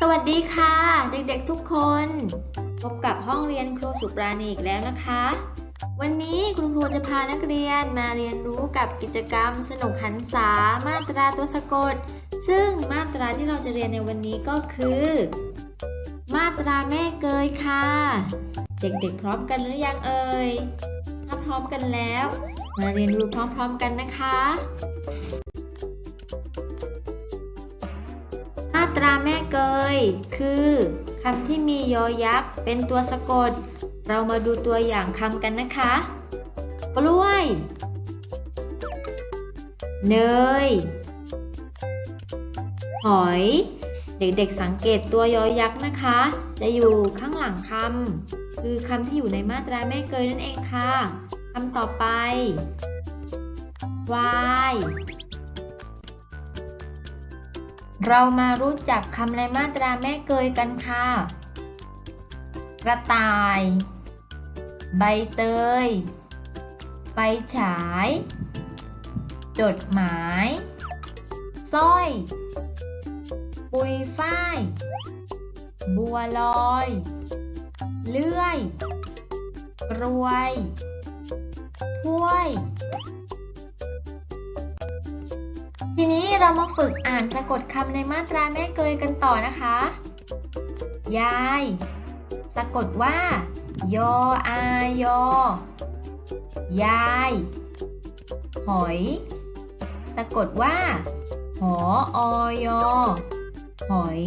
สวัสดีค่ะ เด็กๆทุกคน พบกับห้องเรียนครูสุปราณีอีกแล้วนะคะ วันนี้คุณครูจะพานักเรียนมาเรียนรู้กับกิจกรรม สนุกหันษามาตราตัวสะกด ซึ่งมาตราที่เราจะเรียนในวันนี้ก็คือ มาตราแม่เกยค่ะ เด็กๆพร้อมกันหรือยังเอ่ยถ้าพร้อมกันแล้ว มาเรียนรู้พร้อมๆกันนะคะ ตราแม่เกย คือคำที่มียอยักษ์เป็นตัวสะกด เรามาดูตัวอย่างคำกันนะคะ กล้วย เนย หอย เด็กๆสังเกตตัวยอยักษ์นะคะ จะอยู่ข้างหลังคำคือคำที่อยู่ในมาตราแม่เกยนั่นเองค่ะคำต่อไปวาย เรามารู้จักคำในมาตราแม่เกยกันค่ะ กระต่าย ใบเตย ไฟฉาย จดหมายสร้อย ปุยฝ้าย บัวลอย เลื่อย กรวยถ้วย นี้เรามาฝึกอ่านสะกดคำในมาตราแม่เกยกันต่อนะคะ ยาย สะกดว่า ยออายอยาย หอย สะกดว่า หอออยอหอย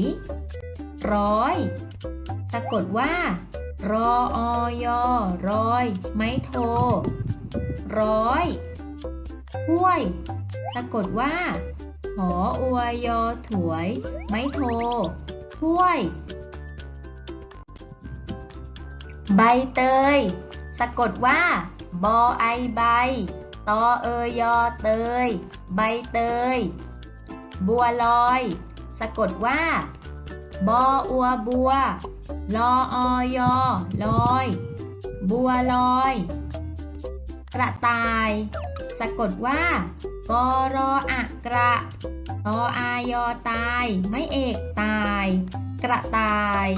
ร้อย สะกดว่า รอออยอร้อย ไม้โท ร้อย ถ้วยสะกดว่า หออวยอถวย ไม้โทถ้วย ใบเตย สะกดว่า บอไอใบ ตอเอยอเตย ใบเตย บัวลอย สะกดว่า บออัวบัว ลอออยอลอย บัวลอย กระต่าย สะกดว่ากรออะกระตออายอตาย ไม่เอกตาย กระต่าย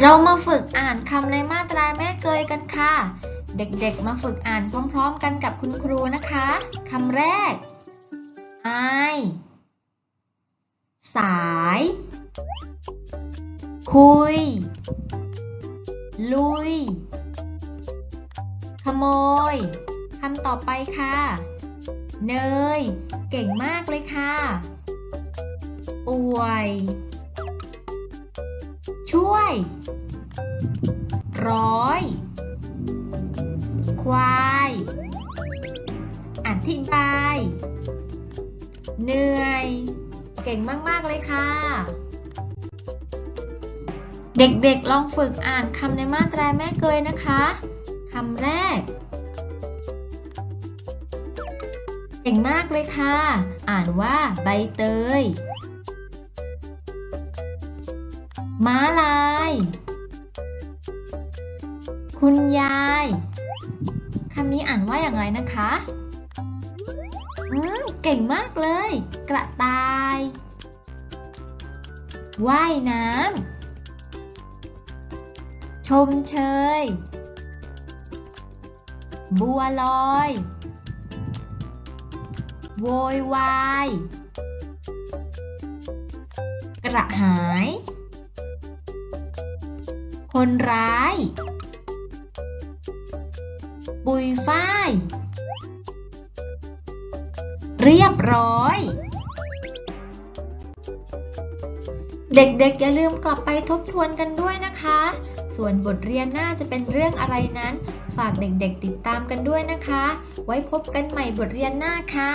เรามาฝึกอ่านคำในมาตราแม่เกยกันค่ะ เด็กๆมาฝึกอ่านพร้อมๆกันกับคุณครูนะคะคำแรกอายสาย คุย ลุย โมยคำต่อไปค่ะ เนย เก่งมากเลยค่ะ ป่วย ช่วย ร้อย ควาย อธิบาย เหนื่อย เก่งมากๆเลยค่ะ เด็กๆลองฝึกอ่านคำในมาตราแม่เกยนะคะำแรก เก่งมากเลยค่ะ อ่านว่าใบเตย ม้าลาย คุณยายคำนี้อ่านว่าอย่างไรนะคะ อืม เก่งมากเลย กระต่าย ว่ายน้ำ ชมเชย บัวลอย โวยวาย กระหาย คนร้าย ปุยฝ้าย เรียบร้อย เด็กๆอย่าลืมกลับไปทบทวนกันด้วยนะคะ ส่วนบทเรียนหน้าจะเป็นเรื่องอะไรนั้น ฝากเด็กๆติดตามกันด้วยนะคะ ไว้พบกันใหม่บทเรียนหน้าค่ะ